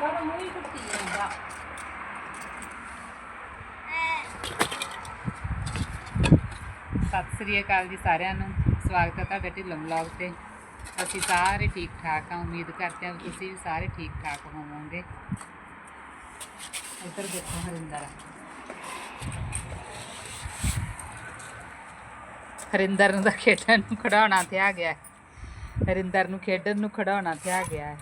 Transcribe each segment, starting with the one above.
ਪਰ ਮੂੰਹ ਹੀ ਸਤਿ ਸ੍ਰੀ ਅਕਾਲ ਜੀ ਸਾਰਿਆਂ ਨੂੰ। ਸਵਾਗਤ ਹੈ ਤੁਹਾਡੇ ਢਿੱਲੋਂ ਵਲੌਗ ਤੇ। ਅਸੀਂ ਸਾਰੇ ਠੀਕ ਠਾਕ ਹਾਂ। ਉਮੀਦ ਕਰਦੇ ਹਾਂ ਵੀ ਤੁਸੀਂ ਵੀ ਸਾਰੇ ਠੀਕ ਠਾਕ ਹੋਵੋਗੇ। ਇੱਧਰ ਦੇਖੋ ਹਰਿੰਦਰ। ਹਰਿੰਦਰ ਨੂੰ ਤਾਂ ਖੇਡਣ ਨੂੰ ਖੜਾਉਣਾ ਤੇ ਆ ਗਿਆ। ਹੈ। ਹਰਿੰਦਰ ਨੂੰ ਖੇਡਣ ਨੂੰ ਖੜਾਉਣਾ ਤੇ ਆ ਗਿਆ ਹੈ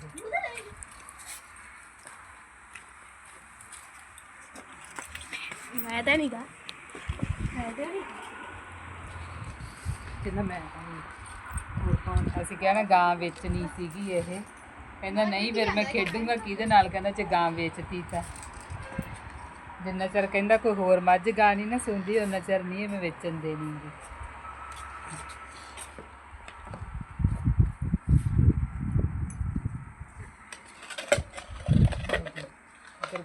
ਮੈਂ ਤਾਂ ਨਹੀਂ ਗਾ। ਮੈਂ ਤਾਂ ਨਹੀਂ ਕਹਿੰਦਾ ਮੈਂ ਹੋਰ ਕੌਣ? ਅਸੀਂ ਕਿਹਾ ਨਾ ਗਾਂ ਵੇਚਣੀ ਸੀਗੀ ਇਹ। ਕਹਿੰਦਾ ਨਹੀਂ ਫਿਰ ਮੈਂ ਖੇਡੂੰਗਾ ਕਿਹਦੇ ਨਾਲ? ਕਹਿੰਦਾ ਜੇ ਗਾਂ ਵੇਚਤੀ ਤਾਂ। ਜਿੰਨਾ ਚਿਰ ਕਹਿੰਦਾ ਕੋਈ ਹੋਰ ਮੱਝ ਗਾਂ ਨਹੀਂ ਨਾ ਸੁਣਦੀ ਉਹਨਾਂ ਚਿਰ ਨਹੀਂ ਇਹ ਮੈਂ ਵੇਚਣ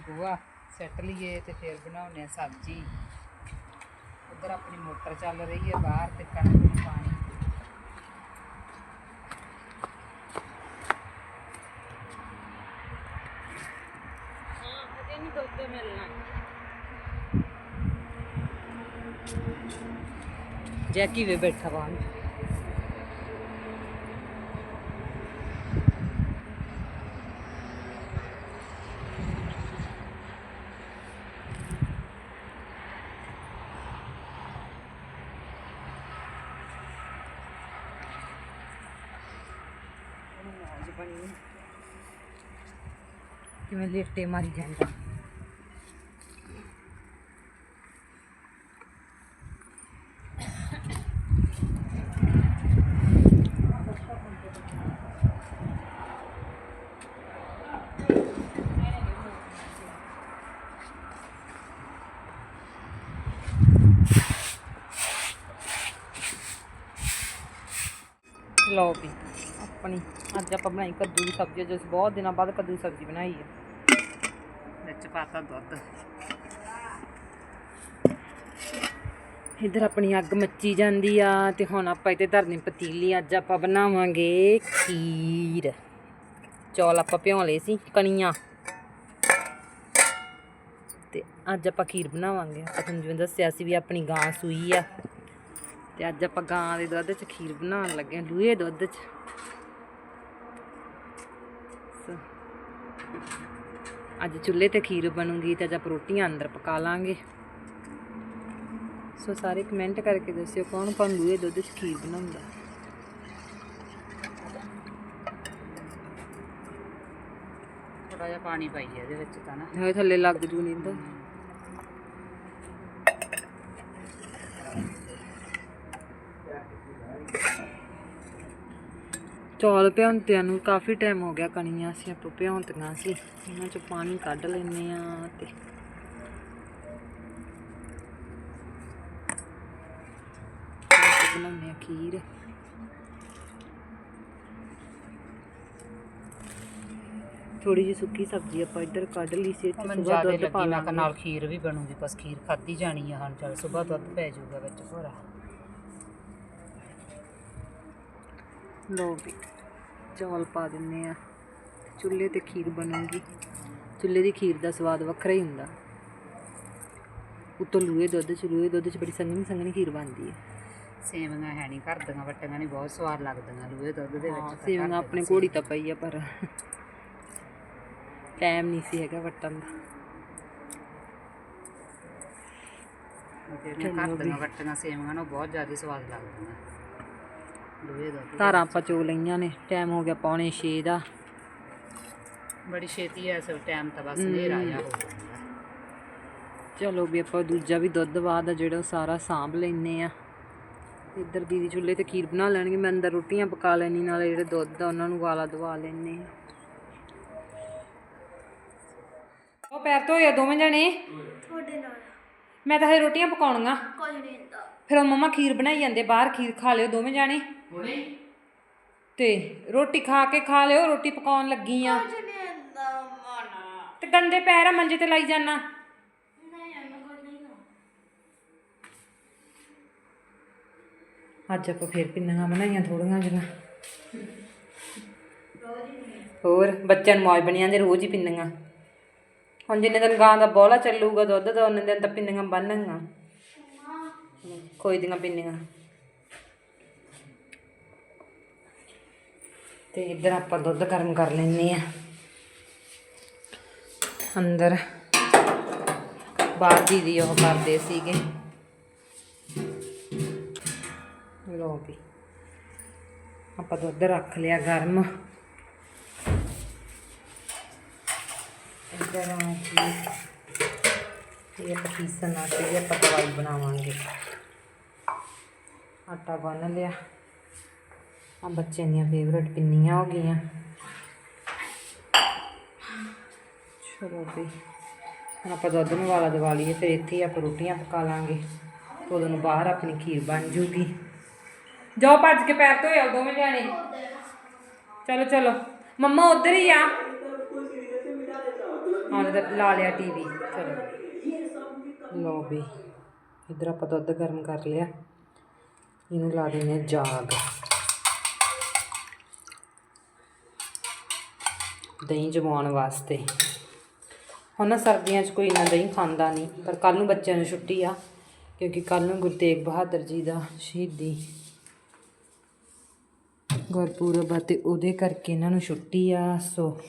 ਗੋਆ। ਸੈੱਟ ਲਈਏ ਤੇ ਫਿਰ ਬਣਾਉਣੇ ਆ ਸਬਜ਼ੀ। ਉਧਰ ਆਪਣੀ ਮੋਟਰ ਚੱਲ ਰਹੀ ਹੈ ਬਾਹਰ ਤੇ ਕਣਕ ਨੂੰ ਪਾਣੀ। ਜੈਕੀ ਵੇ ਬੈਠਾ ਬਾਹਰ। ਕਿਵੇਂ ਲੇਟੇ ਮਾਰੀ ਜਾਂਦਾ। ਲਓ ਵੀ ਆਪਣੀ ਅੱਜ ਆਪਾਂ ਬਣਾਈ ਕੱਦੂ ਦੀ ਸਬਜ਼ੀ ਜੋ ਬਹੁਤ ਦਿਨਾਂ ਬਾਅਦ ਕੱਦੂ ਦੀ ਸਬਜ਼ੀ ਬਣਾਈ ਹੈ। ਵਿੱਚ ਪਾਤਾ ਦੁੱਧ। ਇਧਰ ਆਪਣੀ ਅੱਗ ਮੱਚੀ ਜਾਂਦੀ ਆ ਤੇ ਹੁਣ ਆਪਾਂ ਇੱਥੇ ਧਰਨੀ ਪਤੀਲੀ ਅੱਜ ਆਪਾਂ ਬਣਾਵਾਂਗੇ ਖੀਰ। ਚੌਲ ਆਪਾਂ ਭਿਉਂ ਲਏ ਸੀ ਕਣੀਆਂ। ਤੇ ਅੱਜ ਆਪਾਂ ਖੀਰ ਬਣਾਵਾਂਗੇ। ਆਪਾਂ ਤੁਹਾਨੂੰ ਜਿਵੇਂ ਦੱਸਿਆ ਸੀ ਵੀ ਆਪਣੀ ਗਾਂ ਸੂਈ ਆ। ਤੇ ਅੱਜ ਆਪਾਂ ਗਾਂ ਦੇ ਦੁੱਧ 'ਚ ਖੀਰ ਬਣਾਉਣ ਲੱਗੇ ਲੂਏ ਦੁੱਧ 'ਚ। ਸੋ, ਅੱਜ ਚੁੱਲ੍ਹੇ ਤੇ ਖੀਰ ਬਣੂਗੀ ਤੇ ਆਪਾਂ ਰੋਟੀਆਂ ਅੰਦਰ ਪਕਾ ਲਾਂਗੇ। ਸੋ ਸਾਰੇ ਕਮੈਂਟ ਕਰਕੇ ਦੱਸਿਓ ਕੌਣ ਕੌਣ ਲੂਏ ਦੁੱਧ 'ਚ ਖੀਰ ਬਣਾਉਂਦਾ। ਥੋੜਾ ਜਿਹਾ ਪਾਣੀ ਪਾਈਏ ਇਹਦੇ ਵਿੱਚ ਤਾਂ ਨਾ। ਹੋਏ ਥੱਲੇ ਲੱਗ ਜੂ ਨਹੀਂ ਤਾਂ ਚੌਲ ਭਿਉਂਤਿਆਂ ਨੂੰ ਕਾਫੀ ਟਾਈਮ ਹੋ ਗਿਆ ਕਣੀਆਂ ਸੀ ਆਪਾਂ ਭਿਉਂਤੀਆਂ ਸੀ। ਇਹਨਾਂ ਚ ਪਾਣੀ ਕੱਢ ਲੈਨੇ ਆ ਤੇ। ਅੱਜ ਬਣਾਉਂਦੇ ਆ ਖੀਰ। ਥੋੜੀ ਜਿਹੀ ਸੁੱਕੀ ਸਬਜ਼ੀ ਆਪਾਂ ਇੱਧਰ ਕੱਢ ਲਈ ਸੀ ਤੇ ਸੁਬਾਹ ਦੁੱਧ ਪਾ ਲਾਂਗੇ। ਨਾਲ ਖੀਰ ਵੀ ਬਣੂਗੀ ਬਸ ਖੀਰ ਖਾਦੀ ਜਾਣੀ ਆ ਹਾਂ ਚਲ ਸੁਬਾਹ ਦੁੱਧ ਪੈ ਜਾਊਗਾ ਵਿੱਚ ਭੋਰਾ। ਲਓ ਵੀ ਚੌਲ ਪਾ ਦਿੰਨੇ ਆ ਚੁੱਲ੍ਹੇ ਤੇ ਖੀਰ ਬਣੂਗੀ। ਚੁੱਲ੍ਹੇ ਦੀ ਖੀਰ ਦਾ ਸਵਾਦ ਵੱਖਰਾ ਹੀ ਹੁੰਦਾ। ਉੱਤੋਂ ਲੂਏ ਦੁੱਧ ਚ ਲੂਏ ਦੁੱਧ ਚ ਬੜੀ ਸੰਘਣੀ ਸੰਘਣੀ ਖੀਰ ਬਣਦੀ ਹੈ। ਸੇਵੀਆਂ ਹੈ ਨਹੀਂ ਘਰ ਦੀਆਂ ਵਟੀਆਂ ਨਹੀਂ ਬਹੁਤ ਸਵਾਦ ਲੱਗਦੀਆਂ ਲੂਏ ਦੁੱਧ ਦੇ ਵਿੱਚ ਸੇਵੀਆਂ ਆਪਣੇ ਘੋੜੀ ਤਾਂ ਪਈ ਆ ਪਰ ਟਾਈਮ ਨਹੀਂ ਸੀ ਹੈਗਾ ਵਟਣ ਦਾ। ਜਿਹੜੀਆਂ ਘਰ ਦੀਆਂ ਵਟੀਆਂ ਸੇਵੀਆਂ ਨੂੰ ਬਹੁਤ ਜ਼ਿਆਦਾ ਸਵਾਦ ਲੱਗਦੀਆਂ। ਧਾਰਾਂ ਆਪਾਂ ਚੋ ਲਈਆਂ ਨੇ ਟਾਈਮ ਹੋ ਗਿਆ ਪੌਣੇ 6 ਦਾ। ਬੜੀ ਛੇਤੀ ਐ ਸਭ ਟਾਈਮ ਤਾਂ ਬਸ ਨੇਰਾ ਆ ਹੋ ਜਾਂਦਾ। ਚਲੋ ਵੀ ਆਪਾਂ ਦੂਜਾ ਵੀ ਦੁੱਧ ਬਾਅਦ ਆ ਜਿਹੜਾ ਉਹ ਸਾਰਾ ਸਾਂਭ ਲੈਨੇ ਆ। ਇੱਧਰ ਦੀਦੀ ਚੁੱਲ੍ਹੇ ਤੇ ਖੀਰ ਬਣਾ ਲੈਣਗੇ ਮੈਂ ਅੰਦਰ ਰੋਟੀਆਂ ਪਕਾ ਲੈਣੀ ਨਾਲੇ ਜਿਹੜੇ ਦੁੱਧ ਆ ਉਹਨਾਂ ਨੂੰ ਵਾਲਾ ਦਵਾ ਲੈਨੇ ਆ। ਉਹ ਪੈਰ ਧੋਏ ਆ ਦੋਵੇਂ ਜਣੇ? ਤੁਹਾਡੇ ਨਾਲ। ਮੈਂ ਤਾਂ ਹਜੇ ਰੋਟੀਆਂ ਪਕਾਉਣੀਆਂ। ਕੋਈ ਨਹੀਂ ਹੁੰਦਾ ਫਿਰ ਉਹ ਮੰਮਾ ਖੀਰ ਬਣਾਈ ਜਾਂਦੇ ਬਾਹਰ ਖੀਰ ਖਾ ਲਿਓ ਦੋਵੇਂ ਜਾਣੇ। ਤੇ ਰੋਟੀ ਖਾ ਕੇ ਖਾ ਲਿਓ ਰੋਟੀ ਪਕਾਉਣ ਲੱਗੀ ਆ। ਕੁਝ ਨਹੀਂ ਹੁੰਦਾ ਮਨਾ ਤੇ ਗੰਦੇ ਪੈਰ ਆ ਮੰਜੇ ਤੇ ਲਾਈ ਜਾਣਾ ਨਹੀਂ ਮੈਂ ਕੁਝ ਨਹੀਂ ਹੁੰਦਾ ਅੱਜ ਆਪਾਂ ਫੇਰ ਪਿੰਨੀਆਂ ਬਣਾਈਆਂ ਥੋੜੀਆਂ ਜਿਹੀਆਂ। ਹੋਰ ਬੱਚਿਆਂ ਨੂੰ ਮੌਜ ਬਣੀਆਂ ਦੇ ਰੋਜ਼ ਹੀ ਪਿੰਨੀਆਂ। ਹੁਣ ਜਿੰਨੇ ਦਿਨ ਗਾਂ ਦਾ ਬੋਲਾ ਚੱਲੂਗਾ ਦੁੱਧ ਦਾ ਉਹਨੇ ਦਿਨ ਤਾਂ ਪਿੰਨੀਆਂ ਬੰਨਾਂਗਾ ਕੋਈ ਦੀਆਂ ਪਿੰਨੀਆਂ। ਤੇ ਇੱਧਰ ਆਪਾਂ ਦੁੱਧ ਗਰਮ ਕਰ ਲੈਨੇ ਆ ਅੰਦਰ ਬਾਹਰ ਦੀ ਉਹ ਕਰਦੇ ਸੀਗੇ। ਲੋ ਵੀ, ਆਪਾਂ ਦੁੱਧ ਰੱਖ ਲਿਆ ਗਰਮ। ਇੱਧਰ ਆ ਇਹ ਆਪਾਂ ਪੀਸਣ ਵਾਸਤੇ ਵੀ ਆਪਾਂ ਦਵਾਈ ਬਣਾਵਾਂਗੇ। ਆਟਾ ਗੁੰਨ ਲਿਆ। ਆ ਬੱਚਿਆਂ ਦੀਆਂ ਫੇਵਰਟ ਪਿੰਨੀਆਂ ਹੋ ਗਈਆਂ। ਚਲੋ ਵੀ, ਹੁਣ ਆਪਾਂ ਦੁੱਧ ਨੂੰ ਵਾਲਾ ਦਵਾ ਲਈਏ, ਫਿਰ ਇੱਥੇ ਹੀ ਆਪਾਂ ਰੋਟੀਆਂ ਪਕਾ ਲਾਂਗੇ। ਉਦੋਂ ਨੂੰ ਬਾਹਰ ਆਪਣੀ ਖੀਰ ਬਣ ਜੂਗੀ। ਜਾਓ ਭੱਜ ਕੇ ਪੈਰ ਧੋਏ ਆਓ ਦੋਵੇਂ ਜਾਣੇ। ਚਲੋ ਚਲੋ। ਮੰਮਾ ਉਧਰ ਹੀ ਆ। ਹਾਂ ਲਾ ਲਿਆ ਟੀਵੀ ਚਲੋ। ਲੋ ਵੀ, ਇਧਰ ਆਪਾਂ ਦੁੱਧ ਗਰਮ ਕਰ ਲਿਆ। ਇਹਨੂੰ ਲਾ ਦੇਣੇ ਜਾਗ। ਦਹੀਂ ਜਮਾਉਣ ਵਾਸਤੇ। ਹੁਣ ਸਰਦੀਆਂ 'ਚ ਕੋਈ ਇੰਨਾ ਦਹੀਂ ਖਾਂਦਾ ਨਹੀਂ ਪਰ ਕੱਲ ਨੂੰ ਬੱਚਿਆਂ ਨੂੰ ਛੁੱਟੀ ਆ ਕਿਉਂਕਿ ਕੱਲ ਨੂੰ ਗੁਰੂ ਤੇਗ ਬਹਾਦਰ ਜੀ ਦਾ ਸ਼ਹੀਦੀ ਗੁਰਪੁਰਬ ਆ ਤੇ ਉਹਦੇ ਕਰਕੇ ਇਹਨਾਂ ਨੂੰ ਛੁੱਟੀ ਆ ਸੋ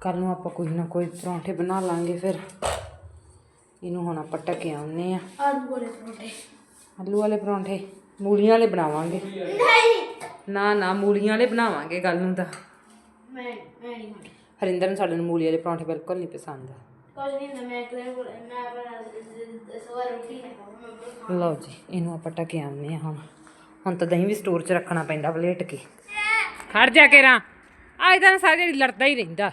ਕੱਲ ਨੂੰ ਆਪਾਂ ਕੋਈ ਨਾ ਕੋਈ ਪਰੌਂਠੇ ਬਣਾ ਲਾਂਗੇ ਫਿਰ। ਇਹਨੂੰ ਹੁਣ ਆਪਾਂ ਢੱਕੇ ਆਉਨੇ ਆ। ਆਲੂ ਵਾਲੇ ਪਰੌਂਠੇ। ਆਲੂ ਵਾਲੇ ਪਰੌਂਠੇ ਮੂਲੀਆਂ ਵਾਲੇ ਬਣਾਵਾਂਗੇ। ਨਹੀਂ। ਨਾ ਨਾ ਮੂਲੀਆਂ ਵਾਲੇ ਬਣਾਵਾਂਗੇ ਕੱਲ ਨੂੰ ਤਾਂ। ਮੈਂ ਮੈਂ ਨਹੀਂ ਖਾਣੀ ਹਰਿੰਦਰ ਨੂੰ ਸਾਡੇ ਨੂੰ ਮੂਲੀ ਵਾਲੇ ਪਰੌਂਠੇ ਬਿਲਕੁਲ ਨਹੀਂ ਪਸੰਦ ਕੁਝ ਨਹੀਂ ਹੁੰਦਾ ਮੈਂ ਕਿਹੜੇ ਕੋਲ ਮੈਂ ਬਣਾ ਸਵਾਰ ਰੋਟੀ ਨਹੀਂ ਖਾਵਾਂ ਮੈਂ ਲਓ ਜੀ ਇਹਨੂੰ ਆਪਾਂ ਢੱਕੇ ਆਉਂਦੇ ਆ ਹੁਣ। ਹੁਣ ਤਾਂ ਦਹੀਂ ਵੀ ਸਟੋਰ 'ਚ ਰੱਖਣਾ ਪੈਂਦਾ ਵਲੇਟ ਕੇ। ਖੜ ਜਾ ਕੇ ਰਾਂ। ਅੱਜ ਤਾਂ ਸਾਰੀ ਜਿਹੜੀ ਲੜਦਾ ਹੀ ਰਹਿੰਦਾ।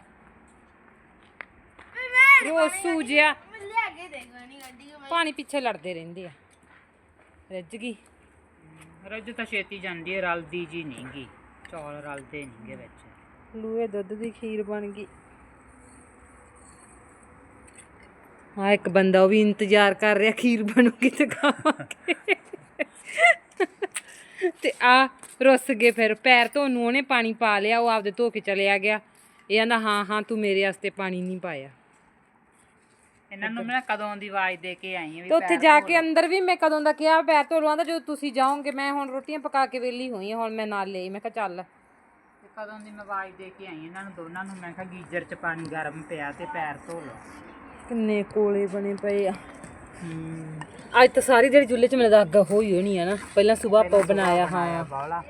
ਰੋਜ਼ ਸੂਜਿਆ ਮੈਂ ਲਿਆ ਕੇ ਦੇਗਾ ਨਹੀਂ ਗੱਡੀ ਪਾਣੀ ਪਿੱਛੇ ਲੜਦੇ ਰਹਿੰਦੇ ਆ। ਰੱਜ ਗਈ। ਰੱਜ ਤਾਂ ਛੇਤੀ ਜਾਂਦੀ ਹੈ ਰਲਦੀ ਜੀ ਨਹੀਂਗੀ ਚੌਲ ਰਲਦੇ ਨਹੀਂਗੇ ਵਿੱਚ। ਲੂਏ ਦੁੱਧ ਦੀ ਖੀਰ ਬਣ ਗਈ। ਹਾਂ ਇੱਕ ਬੰਦਾ ਉਹ ਵੀ ਇੰਤਜ਼ਾਰ ਕਰ ਰਿਹਾ ਖੀਰ ਬਣੂਗੀ ਤੇ ਖਾਵਾਂਗੇ। ਤੇ ਆ ਰੁੱਸ ਗਏ ਫਿਰ ਪੈਰ ਧੋਣ ਨੂੰ ਉਹਨੇ ਪਾਣੀ ਪਾ ਲਿਆ ਉਹ ਆਪਦੇ ਧੋ ਕੇ ਚਲਿਆ ਗਿਆ। ਇਹ ਆਂਦਾ ਹਾਂ ਹਾਂ ਤੂੰ ਮੇਰੇ ਵਾਸਤੇ ਪਾਣੀ ਨਹੀਂ ਪਾਇਆ। ਇਹਨਾਂ ਨੂੰ ਮੈਂ ਕਦੋਂ ਦੀ ਆਵਾਜ਼ ਦੇ ਕੇ ਆਈ ਹਾਂ ਵੀ ਤੇ ਉੱਥੇ ਜਾ ਕੇ ਅੰਦਰ ਵੀ ਮੈਂ ਕਦੋਂ ਦਾ ਕਿਹਾ ਪੈਰ ਧੋ ਲਵਾਂ ਤਾਂ ਜਦੋਂ ਤੁਸੀਂ ਜਾਓਗੇ ਮੈਂ ਹੁਣ ਰੋਟੀਆਂ ਪਕਾ ਕੇ ਵਿਹਲੀ ਹੋਈ ਹਾਂ ਹੁਣ ਮੈਂ ਨਾਲ ਲਈ ਮੈਂ ਕਿਹਾ ਚੱਲ। ਤੇ ਕਦੋਂ ਦੀ ਮੈਂ ਆਵਾਜ਼ ਦੇ ਕੇ ਆਈ ਇਹਨਾਂ ਨੂੰ ਦੋਨਾਂ ਨੂੰ ਮੈਂ ਕਿਹਾ ਗੀਜ਼ਰ 'ਚ ਪਾਣੀ ਗਰਮ ਪਿਆ ਤੇ ਪੈਰ ਧੋ ਲਓ। ਕਿੰਨੇ ਕੋਲੇ ਬਣੇ ਪਏ ਆ। ਅੱਜ ਤਾਂ ਸਾਰੀ ਜਿਹੜੀ ਚੁੱਲ੍ਹੇ 'ਚ ਮੈਨੂੰ ਤਾਂ ਅੱਗ ਹੋਈ ਹੋਣੀ ਆ ਨਾ ਪਹਿਲਾਂ ਸਵੇਰ ਆਪਾਂ ਬਣਾਇਆ ਹਾਂ। ਬੌਲਾ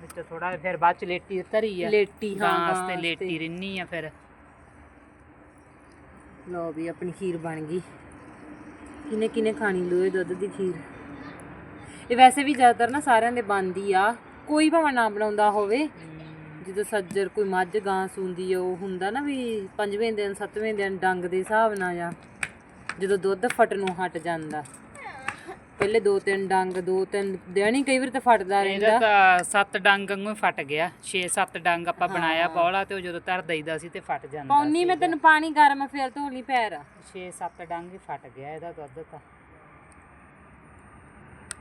ਵਿੱਚ ਥੋੜਾ ਫਿਰ ਬਾਅਦ ਚ ਲੇਟੀ ਧਰੀ ਆ। ਲੇਟੀ ਹਾਂ ਵਾਸਤੇ ਲੇਟੀ ਰਿੰਨੀ ਆ ਫਿਰ। ਲਓ ਵੀ ਆਪਣੀ ਖੀਰ ਬਣ ਗਈ। ਕਿਨੇ ਕਿਨੇ ਖਾਣੀ ਲੋਏ ਦੁੱਧ ਦੀ ਖੀਰ? ਇਹ ਵੈਸੇ ਵੀ ਜ਼ਿਆਦਾਤਰ ਨਾ ਸਾਰਿਆਂ ਦੇ ਬਣਦੀ ਆ। ਕੋਈ ਭਾਵੇਂ ਨਾ ਬਣਾਉਂਦਾ ਹੋਵੇ ਜਦੋਂ ਸੱਜਰ ਕੋਈ ਮੱਝ ਗਾਂ ਸੂੰਦੀ ਆ ਉਹ ਹੁੰਦਾ ਨਾ ਵੀ ਪੰਜਵੇਂ ਦਿਨ ਸੱਤਵੇਂ ਦਿਨ ਡੰਗ ਦੇ ਹਿਸਾਬ ਨਾਲ ਆ ਜਦੋਂ ਦੁੱਧ ਫਟਣ ਨੂੰ ਹਟ ਜਾਂਦਾ। ਪਹਿਲੇ ਦੋ ਤਿੰਨ ਡੰਗ ਦੋ ਤਿੰਨ ਦਿਨ ਹੀ ਕਈ ਵਾਰ ਤਾਂ ਫਟਦਾ ਰਹਿੰਦਾ। ਇਹਦਾ ਤਾਂ ਸੱਤ ਡੰਗ ਵਾਂਗੂ ਫਟ ਗਿਆ। 6-7 ਡੰਗ ਆਪਾਂ ਬਣਾਇਆ ਬੌਲਾ ਤੇ ਉਹ ਜਦੋਂ ਧਰ ਦਈਦਾ ਸੀ ਤੇ ਫਟ ਜਾਂਦਾ ਪੌਣੀ ਮੈਂ ਤੈਨੂੰ ਪਾਣੀ ਗਰਮ ਫੇਰ ਧੋ ਲਈ ਪੈਰ। 6-7 ਡੰਗ ਹੀ ਫਟ ਗਿਆ ਇਹਦਾ ਦੁੱਧ ਤਾਂ।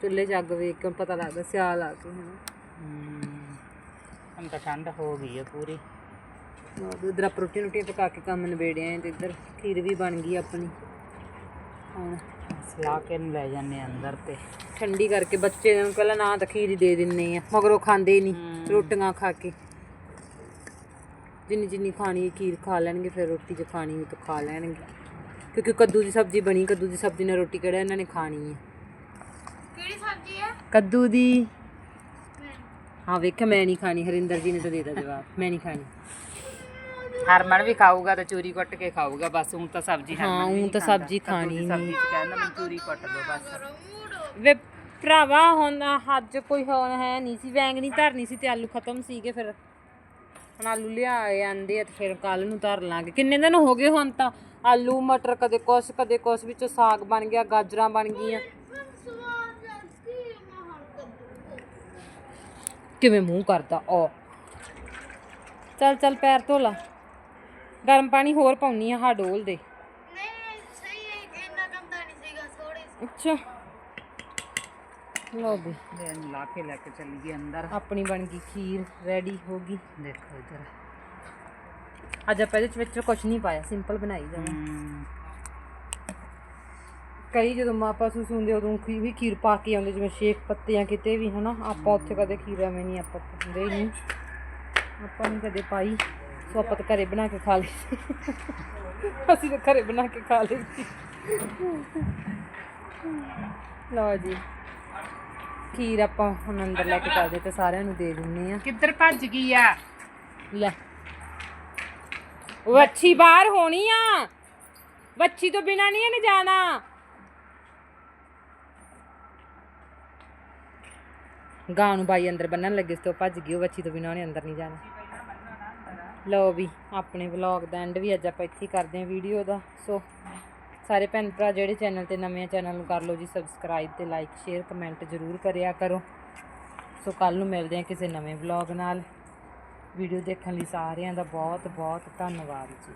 ਚੁੱਲ੍ਹੇ 'ਚ ਅੱਗ ਵੇਖ ਕੇ ਪਤਾ ਲੱਗਦਾ ਸਿਆਲ ਆ ਕੇ ਹਨਾ ਹਮ, ਹੁਣ ਤਾਂ ਠੰਡ ਹੋ ਗਈ ਹੈ ਪੂਰੀ। ਇਧਰ ਆਪਾਂ ਰੋਟੀ ਰੋਟੀ ਪਕਾ ਕੇ ਕੰਮ ਨਿਬੇੜਿਆ ਤੇ ਇੱਧਰ ਖੀਰ ਵੀ ਬਣ ਗਈ ਆਪਣੀ। ਹੁਣ ਸਲਾ ਕੇ ਨੂੰ ਲੈ ਜਾਂਦੇ ਆ ਅੰਦਰ ਤੇ। ਠੰਡੀ ਕਰਕੇ ਬੱਚੇ ਨੂੰ ਪਹਿਲਾਂ ਨਾ ਤਾਂ ਖੀਰ ਹੀ ਦੇ ਦਿੰਨੇ ਆ ਮਗਰੋਂ ਖਾਂਦੇ ਨਹੀਂ ਰੋਟੀਆਂ ਖਾ ਕੇ। ਜਿੰਨੀ ਜਿੰਨੀ ਖਾਣੀ ਖੀਰ ਖਾ ਲੈਣਗੇ ਫਿਰ ਰੋਟੀ ਜੇ ਖਾਣੀ ਹੋਈ ਤਾਂ ਖਾ ਲੈਣਗੇ। ਕਿਉਂਕਿ ਕੱਦੂ ਦੀ ਸਬਜ਼ੀ ਬਣੀ ਕੱਦੂ ਦੀ ਸਬਜ਼ੀ ਨਾਲ ਰੋਟੀ ਕਿਹੜਾ ਇਹਨਾਂ ਨੇ ਖਾਣੀ ਹੈ। ਕਿਹੜੀ ਸਬਜ਼ੀ ਹੈ? ਕੱਦੂ ਦੀ ਹਾਂ ਵੇਖ ਮੈਂ ਨਹੀਂ ਖਾਣੀ ਹਰਿੰਦਰ ਜੀ ਨੇ ਤਾਂ ਦੇ ਦਿੱਤਾ ਜਵਾਬ। ਮੈਂ ਨਹੀਂ ਖਾਣੀ। ਹਰਮਨ ਵੀ ਖਾਊਗਾ ਤੇ ਚੂਰੀ ਕੁੱਟ ਕੇ ਖਾਊਗਾ ਬਸ ਹੁਣ ਤਾਂ ਸਬਜ਼ੀ ਹਾਂ ਹਰਮਨ ਵੀ ਉਹ ਨਹੀਂ ਤਾਂ ਖਾਂਦਾ। ਸਬਜ਼ੀ ਖਾਣੀ ਦੀ ਸਬਜ਼ੀ ਚ ਕਹਿੰਦਾ ਮੈਨੂੰ ਚੂਰੀ ਕੁੱਟ ਦੋ ਬਸ। ਵੇ ਭਰਾਵਾ ਹੁਣ ਅੱਜ ਕੋਈ ਹੁਣ ਹੈ ਨਹੀਂ ਸੀ ਵੈਂਗਣੀ ਧਰਨੀ ਸੀ ਤੇ ਆਲੂ ਖਤਮ ਸੀਗੇ ਫਿਰ। ਹੁਣ ਆਲੂ ਲਿਆਏ ਆਂਦੇ ਆ ਤੇ ਫਿਰ ਕੱਲ ਨੂੰ ਧਰ ਲਾਂਗੇ। ਕਿੰਨੇ ਦਿਨ ਹੋ ਗਏ ਹੁਣ ਤਾਂ? ਆਲੂ ਮਟਰ ਕਦੇ ਕੁਛ ਕਦੇ ਕੁਛ ਵਿੱਚੋਂ ਸਾਗ ਬਣ ਗਿਆ ਗਾਜਰਾਂ ਬਣ ਗਈਆਂ ਸਵਾਦ ਲੱਗਦੀ ਹੈ ਮੈਂ ਹਰ ਕੱਦੂ ਕਿਵੇਂ ਮੂੰਹ ਕਰਦਾ ਓ। ਚੱਲ ਚੱਲ ਪੈਰ ਧੋ ਲਾ ਗਰਮ ਪਾਣੀ ਹੋਰ ਪਾਉਣੀ ਆ ਹਾ ਡੋਲ ਦੇ। ਨਹੀਂ ਸਹੀ ਹੈ ਇੰਨਾ ਕੰਮ ਤਾਂ ਨਹੀਂ ਸੀਗਾ ਥੋੜੇ ਅੱਛਾ। ਲਓ ਵੀ। ਲੈ ਇਹਨੂੰ ਲਾ ਕੇ ਲੈ ਕੇ ਚੱਲੀ ਗਈ ਅੰਦਰ। ਆਪਣੀ ਬਣ ਗਈ ਖੀਰ ਰੈਡੀ ਹੋ ਗਈ। ਦੇਖੋ ਇਧਰ। ਅੱਜ ਆਪਾਂ ਇਹਦੇ ਵਿੱਚ ਕੁਝ ਨਹੀਂ ਪਾਇਆ ਸਿੰਪਲ ਬਣਾਈ ਜਾਣਾ। ਕਈ ਜਦੋਂ ਮਾਪਾ ਸੁਸੂੰਦੇ ਉਦੋਂ ਖੀ ਵੀ ਖੀਰ ਪਾ ਕੇ ਆਉਂਦੇ ਜਿਵੇਂ ਸ਼ੇਕ ਪੱਤੇ ਜਾਂ ਕਿਤੇ ਵੀ ਹਨਾ? ਆਪਾਂ ਉੱਥੇ ਕਦੇ ਖੀਰ ਐਵੇਂ ਨਹੀਂ ਆਪਾਂ ਪਾਉਂਦੇ ਨਹੀਂ। ਆਪਾਂ ਨਹੀਂ ਕਦੇ ਪਾਈ। ਸੋ ਆਪਾਂ ਤਾਂ ਘਰੇ ਬਣਾ ਕੇ ਖਾ ਲਈ ਅਸੀਂ ਤਾਂ ਘਰੇ ਬਣਾ ਕੇ ਖਾ ਲਈ ਲਓ ਜੀ। ਖੀਰ ਆਪਾਂ ਹੁਣ ਅੰਦਰ ਲੈ ਕੇ ਚੱਲਦੇ ਤੇ ਸਾਰਿਆਂ ਨੂੰ ਦੇ ਦਿੰਨੇ ਆ ਕਿੱਧਰ ਭੱਜ ਗਈ ਆ? ਲੈ। ਵੱਛੀ ਬਾਹਰ ਹੋਣੀ ਆ। ਵੱਛੀ ਤੋਂ ਬਿਨਾ ਨਹੀਂ ਇਹਨੇ ਜਾਣਾ। ਗਾਂ ਨੂੰ ਬਾਈ ਅੰਦਰ ਬੰਨਣ ਲੱਗੇ ਸੀ ਤੇ ਉਹ ਭੱਜ ਗਈ, ਉਹ ਬੱਚੀ ਤੋਂ ਬਿਨਾਂ ਉਹਨੇ ਅੰਦਰ ਨਹੀਂ ਜਾਣਾ। ਲਓ ਵੀ, ਆਪਣੇ ਵਲੌਗ ਦਾ ਐਂਡ ਵੀ ਅੱਜ ਆਪਾਂ ਇੱਥੇ ਕਰਦੇ ਹਾਂ ਵੀਡੀਓ ਦਾ। ਸੋ ਸਾਰੇ ਭੈਣ ਭਰਾ ਜਿਹੜੇ ਚੈਨਲ ਤੇ ਨਵੇਂ ਚੈਨਲ ਨੂੰ ਕਰ ਲਓ ਜੀ ਸਬਸਕ੍ਰਾਈਬ ਤੇ ਲਾਈਕ ਸ਼ੇਅਰ ਕਮੈਂਟ ਜ਼ਰੂਰ ਕਰਿਆ ਕਰੋ। ਸੋ ਕੱਲ ਨੂੰ ਮਿਲਦੇ ਹਾਂ ਕਿਸੇ ਨਵੇਂ ਵਲੌਗ ਨਾਲ। ਵੀਡੀਓ ਦੇਖਣ ਲਈ ਸਾਰਿਆਂ ਦਾ ਬਹੁਤ ਬਹੁਤ ਧੰਨਵਾਦ ਜੀ।